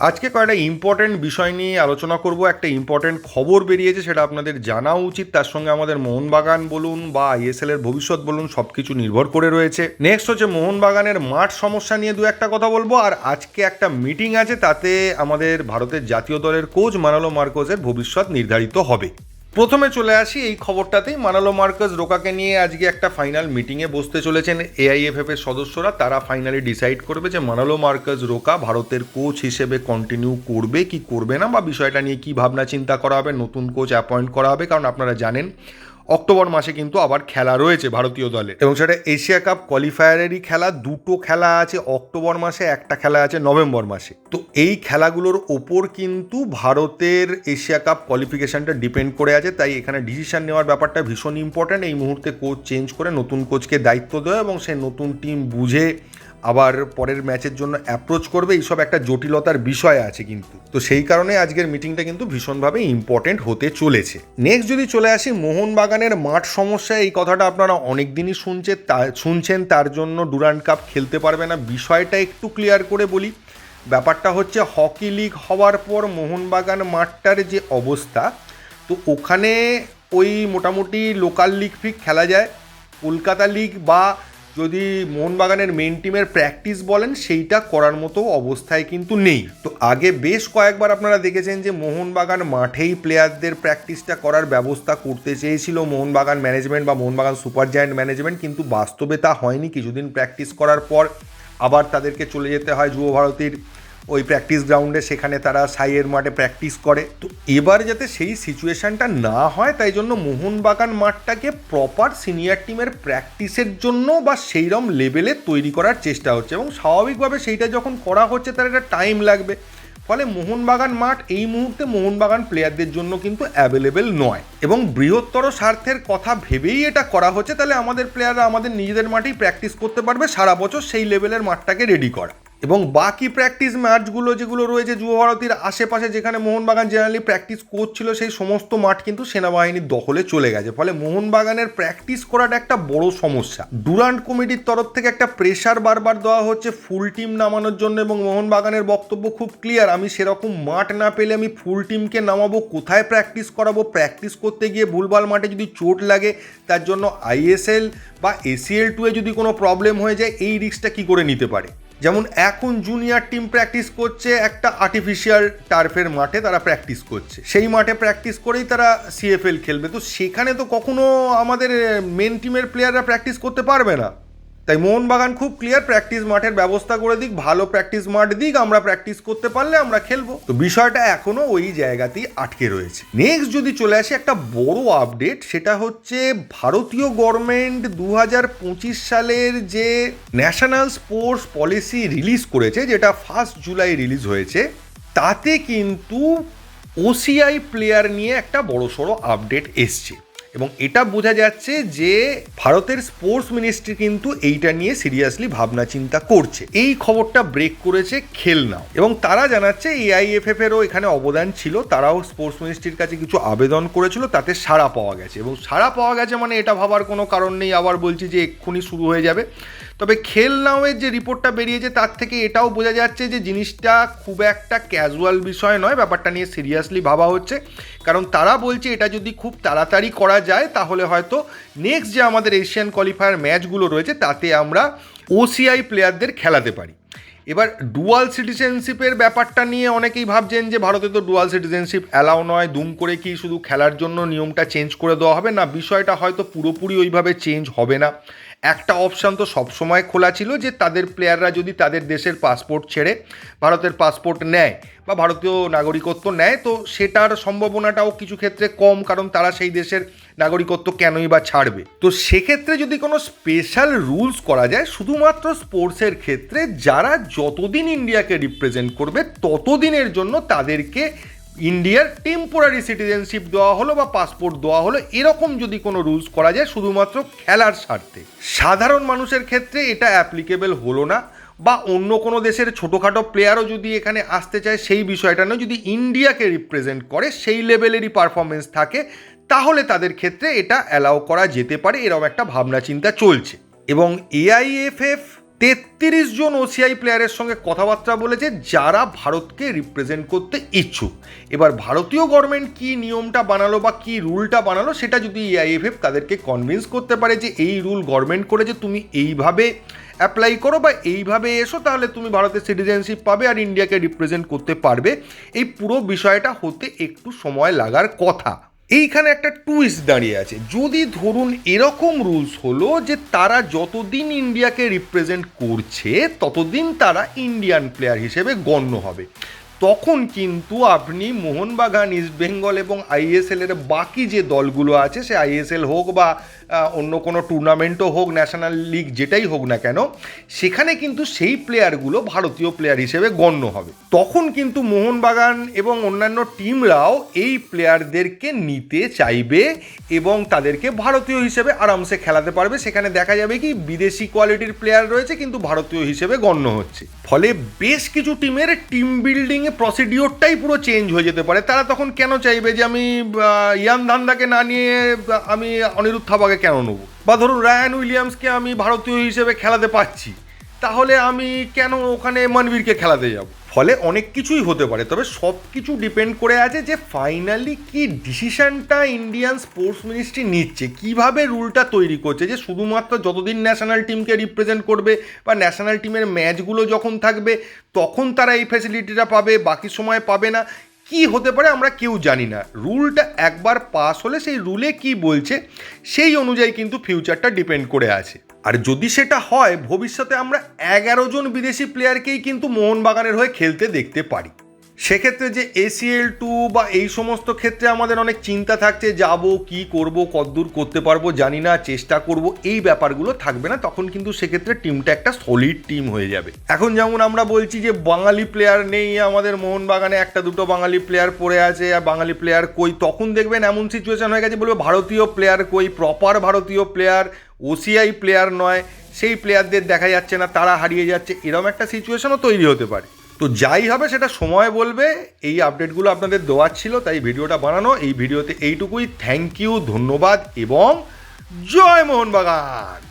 আজকে কয়েকটা ইম্পর্টেন্ট বিষয় নিয়ে আলোচনা করব। একটা ইম্পর্টেন্ট খবর বেরিয়েছে, সেটা আপনাদের জানা উচিত। তার সঙ্গে আমাদের মোহনবাগান বলুন বা আইএসএল এর ভবিষ্যৎ বলুন সব কিছু নির্ভর করে রয়েছে। নেক্সট হচ্ছে মোহনবাগানের মাঠ সমস্যা নিয়ে দু একটা কথা বলব। আর আজকে একটা মিটিং আছে, তাতে আমাদের ভারতের জাতীয় দলের কোচ মানালো মার্কোজের ভবিষ্যৎ নির্ধারিত হবে। প্রথমে চলে আসি এই খবরটাতেই। মানালো মার্কাস রোকাকে নিয়ে আজকে একটা ফাইনাল মিটিংয়ে বসতে চলেছেন এআইএফএফ এর সদস্যরা। তারা ফাইনালি ডিসাইড করবে যে মানালো মার্কাস রোকা ভারতের কোচ হিসেবে কন্টিনিউ করবে কি করবে না, বা বিষয়টা নিয়ে কী ভাবনা চিন্তা করা হবে, নতুন কোচ অ্যাপয়েন্ট করা হবে, কারণ আপনারা জানেন অক্টোবর মাসে কিন্তু আবার খেলা রয়েছে ভারতীয় দলে। এবং সেটা এশিয়া কাপ কোয়ালিফায়ারেরই খেলা, দুটো খেলা আছে অক্টোবর মাসে, একটা খেলা আছে নভেম্বর মাসে। তো এই খেলাগুলোর ওপর কিন্তু ভারতের এশিয়া কাপ কোয়ালিফিকেশনটা ডিপেন্ড করে আছে, তাই এখানে ডিসিশন নেওয়ার ব্যাপারটা ভীষণ ইম্পর্ট্যান্ট। এই মুহূর্তে কোচ চেঞ্জ করে নতুন কোচকে দায়িত্ব দেওয়া এবং সে নতুন টিম বুঝে আবার পরের ম্যাচের জন্য অ্যাপ্রোচ করবে, এইসব একটা জটিলতার বিষয় আছে কিন্তু। তো সেই কারণে আজকের মিটিংটা কিন্তু ভীষণভাবে ইম্পর্টেন্ট হতে চলেছে। নেক্সট যদি চলে আসি, মোহনবাগানের মাঠ সমস্যা এই কথাটা আপনারা অনেক দিনই শুনছে শুনছেন, তার জন্য ডুরান্ড কাপ খেলতে পারবে না। বিষয়টা একটু ক্লিয়ার করে বলি। ব্যাপারটা হচ্ছে হকি লিগ হওয়ার পর মোহনবাগান মাঠটার যে অবস্থা, তো ওখানে ওই মোটামুটি লোকাল লিগ ফিগ খেলা যায়। কলকাতা লিগ বা যদি মোহনবাগানের মেন টিমের প্র্যাকটিস বলেন, সেইটা করার মতো অবস্থায় কিন্তু নেই। তো আগে বেশ কয়েকবার আপনারা দেখেছেন যে, মোহনবাগান মাঠেই প্লেয়ারদের প্র্যাকটিসটা করার ব্যবস্থা করতে চেয়েছিল মোহনবাগান ম্যানেজমেন্ট বা মোহনবাগান সুপার জায়েন্ট ম্যানেজমেন্ট কিন্তু বাস্তবে তা হয়নি। কিছুদিন প্র্যাকটিস করার পর আবার তাদেরকে চলে যেতে হয় যুব ভারতীর ওই প্র্যাকটিস গ্রাউন্ডে সেখানে তারা সাইয়ের মাঠে প্র্যাকটিস করে। তো এবার যাতে সেই সিচুয়েশনটা না হয়, তাই জন্য মোহনবাগান মাঠটাকে প্রপার সিনিয়র টিমের প্র্যাকটিসের জন্য বা সেইরম লেভেলে তৈরি করার চেষ্টা হচ্ছে। এবং স্বাভাবিকভাবে সেইটা যখন করা হচ্ছে, তার একটা টাইম লাগবে। ফলে মোহনবাগান মাঠ এই মুহূর্তে মোহনবাগান প্লেয়ারদের জন্য কিন্তু অ্যাভেলেবেল নয়। এবং বৃহত্তর স্বার্থের কথা ভেবেই এটা করা হচ্ছে, তাহলে আমাদের প্লেয়াররা আমাদের নিজেদের মাঠেই প্র্যাকটিস করতে পারবে, সারা বছর সেই লেভেলের মাঠটাকে রেডি করা। এবং বাকি প্র্যাকটিস ম্যাচগুলো যেগুলো রয়েছে যুব ভারতীর আশেপাশে যেখানে মোহনবাগান জেনারেলি প্র্যাকটিস করছিল, সেই সমস্ত মাঠ কিন্তু সেনাবাহিনীর দখলে চলে গেছে। ফলে মোহনবাগানের প্র্যাকটিস করাটা একটা বড় সমস্যা। ডুরান্ট কমিটির তরফ থেকে একটা প্রেশার বারবার দেওয়া হচ্ছে ফুল টিম নামানোর জন্য এবং মোহনবাগানের বক্তব্য খুব ক্লিয়ার আমি সেরকম মাঠ না পেলে আমি ফুল টিমকে নামাবো, কোথায় প্র্যাকটিস করাবো প্র্যাকটিস করতে গিয়ে ভুলভাল মাঠে যদি চোট লাগে, তার জন্য আইএসএল বা এসিএল টুয়ে যদি কোনো প্রবলেম হয়ে যায়, এই রিস্কটা কী করে নিতে পারে? যেমন এখন জুনিয়র টিম প্র্যাকটিস করছে একটা আর্টিফিশিয়াল টার্ফের মাঠে তারা প্র্যাকটিস করছে। সেই মাঠে প্র্যাকটিস করেই তারা সিএফএল খেলবে। তো সেখানে তো কখনো আমাদের মেন টিমের প্লেয়াররা প্র্যাকটিস করতে পারবে না। তাই মোহনবাগান খুব ক্লিয়ার প্র্যাকটিস মাঠের ব্যবস্থা করে দিক, ভালো প্র্যাকটিস মাঠ দিক, আমরা প্র্যাকটিস করতে পারলে আমরা খেলব। তো বিষয়টা এখনও ওই জায়গাতেই আটকে রয়েছে। নেক্সট যদি চলে আসে, একটা বড় আপডেট সেটা হচ্ছে ভারতীয় গভর্নমেন্ট দু হাজার পঁচিশ সালের যে ন্যাশনাল স্পোর্টস পলিসি রিলিজ করেছে, যেটা ফার্স্ট জুলাই রিলিজ হয়েছে, তাতে কিন্তু ওসিআই প্লেয়ার নিয়ে একটা বড় সড়ো আপডেট এসছে। এবং এটা বোঝা যাচ্ছে যে ভারতের স্পোর্টস মিনিস্ট্রি কিন্তু এইটা নিয়ে সিরিয়াসলি ভাবনা চিন্তা করছে। এই খবরটা ব্রেক করেছে খেলনাও এবং তারা জানাচ্ছে এআইএফএফ এরও এখানে অবদান ছিল। তারাও স্পোর্টস মিনিস্ট্রির কাছে কিছু আবেদন করেছিল, তাতে সাড়া পাওয়া গেছে। এবং সাড়া পাওয়া গেছে মানে এটা ভাবার কোনো কারণ নেই। আবার বলছি যে এক্ষুনি শুরু হয়ে যাবে। তবে খেল নাওয়ের যে রিপোর্টটা বেরিয়েছে, তার থেকে এটাও বোঝা যাচ্ছে যে জিনিসটা খুব একটা ক্যাজুয়াল বিষয় নয়, ব্যাপারটা নিয়ে সিরিয়াসলি ভাবা হচ্ছে। কারণ তারা বলছে এটা যদি খুব তাড়াতাড়ি করা যায়, তাহলে হয়তো নেক্সট যে আমাদের এশিয়ান কোয়ালিফায়ার ম্যাচগুলো রয়েছে, তাতে আমরা ওসিআই প্লেয়ারদের খেলাতে পারি। এবার ডুয়াল সিটিজেনশিপের ব্যাপারটা নিয়ে অনেকেই ভাবছেন যে ভারতে তো ডুয়াল সিটিজেনশিপ অ্যালাউ নয়, দুম করে কি শুধু খেলার জন্য নিয়মটা চেঞ্জ করে দেওয়া হবে? না, বিষয়টা হয়তো পুরোপুরি ওইভাবে চেঞ্জ হবে না। একটা অপশান তো সবসময় খোলা ছিল যে তাদের প্লেয়াররা যদি তাদের দেশের পাসপোর্ট ছেড়ে ভারতের পাসপোর্ট নেয় বা ভারতীয় নাগরিকত্ব নেয়, তো সেটার সম্ভাবনাটাও কিছু ক্ষেত্রে কম, কারণ তারা সেই দেশের নাগরিকত্ব কেনই বা ছাড়বে? তো সেক্ষেত্রে যদি কোনো স্পেশাল রুলস করা যায়, শুধুমাত্র স্পোর্টসের ক্ষেত্রে যারা যতদিন ইন্ডিয়াকে রিপ্রেজেন্ট করবে, ততদিনের জন্য তাদেরকে ইন্ডিয়ার টেম্পোরারি সিটিজেনশিপ দেওয়া হলো বা পাসপোর্ট দেওয়া হলো, এরকম যদি কোনো রুলস করা যায়, শুধুমাত্র খেলার স্বার্থে। সাধারণ মানুষের ক্ষেত্রে এটা অ্যাপ্লিকেবল হলো না, বা অন্য কোনো দেশের ছোটোখাটো প্লেয়ারও যদি এখানে আসতে চায়, সেই বিষয়টা নয়। যদি ইন্ডিয়াকে রিপ্রেজেন্ট করে, সেই লেভেলেরই পারফরমেন্স থাকে, তাহলে তাদের ক্ষেত্রে এটা অ্যালাউ করা যেতে পারে, এরকম একটা ভাবনা চিন্তা চলছে। এবং এআইএফএফ তেত্রিশ জন ওসিআই প্লেয়ারের সঙ্গে কথাবার্তা বলেছে যারা ভারতকে রিপ্রেজেন্ট করতে ইচ্ছুক। এবার ভারতীয় গভর্নমেন্ট কি নিয়মটা বানালো বা কি রুলটা বানালো সেটা যদি এআইএফএফ তাদেরকে কনভিন্স করতে পারে যে এই রুল গভর্নমেন্ট করে যে তুমি এইভাবে অ্যাপ্লাই করো বা এইভাবে এসো, তাহলে তুমি ভারতের সিটিজেনশিপ পাবে আর ইন্ডিয়াকে রিপ্রেজেন্ট করতে পারবে। এই পুরো বিষয়টা হতে একটু সময় লাগার কথা। এইখানে একটা টুইস্ট দাঁড়িয়ে আছে। যদি ধরুন এরকম রুলস হলো যে তারা যতদিন ইন্ডিয়াকে রিপ্রেজেন্ট করছে, ততদিন তারা ইন্ডিয়ান প্লেয়ার হিসেবে গণ্য হবে। তখন কিন্তু আপনি মোহনবাগান ইস্টবেঙ্গল এবং আইএসএল এর বাকি যে দলগুলো আছে, সে আইএসএল হোক বা অন্য কোনো টুর্নামেন্টও হোক ন্যাশনাল লিগ যেটাই হোক না কেন, সেখানে কিন্তু সেই প্লেয়ারগুলো ভারতীয় প্লেয়ার হিসেবে গণ্য হবে। তখন কিন্তু মোহনবাগান এবং অন্যান্য টিমরাও এই প্লেয়ারদেরকে নিতে চাইবে এবং তাদেরকে ভারতীয় হিসেবে আরামসে খেলাতে পারবে। সেখানে দেখা যাবে কি, বিদেশি কোয়ালিটির প্লেয়ার রয়েছে, কিন্তু ভারতীয় হিসেবে গণ্য হচ্ছে। ফলে বেশ কিছু টিমের টিম বিল্ডিং এ প্রসিডিওরটাই পুরো চেঞ্জ হয়ে যেতে পারে। তারা তখন কেন চাইবে যে আমি ইয়ান ধান্দাকে না নিয়ে আমি অনিরুদ্ধ থাবাকে কেন নেব? বা ধরুন রায়ান উইলিয়ামসকে আমি ভারতীয় হিসেবে খেলাতে পারছি। তাহলে আমি কেন ওখানে মনবীরকে খেলাতে যাব? ফলে অনেক কিছুই হতে পারে, তবে সব কিছু ডিপেন্ড করে আছে যে ফাইনালি কি ডিসিশনটা ইন্ডিয়ান স্পোর্টস মিনিস্ট্রি নিচ্ছে, কীভাবে রুলটা তৈরি করছে, যে শুধুমাত্র যতদিন ন্যাশনাল টিমকে রিপ্রেজেন্ট করবে বা ন্যাশনাল টিমের ম্যাচগুলো যখন থাকবে, তখন তারা এই ফ্যাসিলিটিটা পাবে, বাকি সময় পাবে না, কি হতে পারে আমরা কেউ জানি না। রুলটা একবার পাস হলে সেই রুলে কি বলছে, সেই অনুযায়ী কিন্তু ফিউচারটা ডিপেন্ড করে আছে। আর যদি সেটা হয়, ভবিষ্যতে আমরা এগারো জন বিদেশি প্লেয়ারকেই কিন্তু মোহনবাগানের হয়ে খেলতে দেখতে পারি। সেক্ষেত্রে যে এসিএল টু বা এই সমস্ত ক্ষেত্রে আমাদের অনেক চিন্তা থাকছে, যাব, কি করব, কতদূর করতে পারব জানি না, চেষ্টা করব, এই ব্যাপারগুলো থাকবে না। তখন কিন্তু সেক্ষেত্রে টিমটা একটা সলিড টিম হয়ে যাবে। এখন যেমন আমরা বলছি যে বাঙালি প্লেয়ার নেই, আমাদের মোহনবাগানে একটা দুটো বাঙালি প্লেয়ার পড়ে আছে, আর বাঙালি প্লেয়ার কই? তখন দেখবেন এমন সিচুয়েশন হয়ে গেছে, বলবে ভারতীয় প্লেয়ার কই? প্রপার ভারতীয় প্লেয়ার ওসিআই প্লেয়ার নয়, সেই প্লেয়ারদের দেখা যাচ্ছে না, তারা হারিয়ে যাচ্ছে এরকম একটা সিচুয়েশনও তৈরি হতে পারে। তো যাই হবে, সেটা সময় বলবে, এই আপডেটগুলো আপনাদের দেওয়ার ছিল, তাই ভিডিওটা বানানো, এই ভিডিওতে এইটুকুই। থ্যাংক ইউ ধন্যবাদ, এবং জয় মোহনবাগান!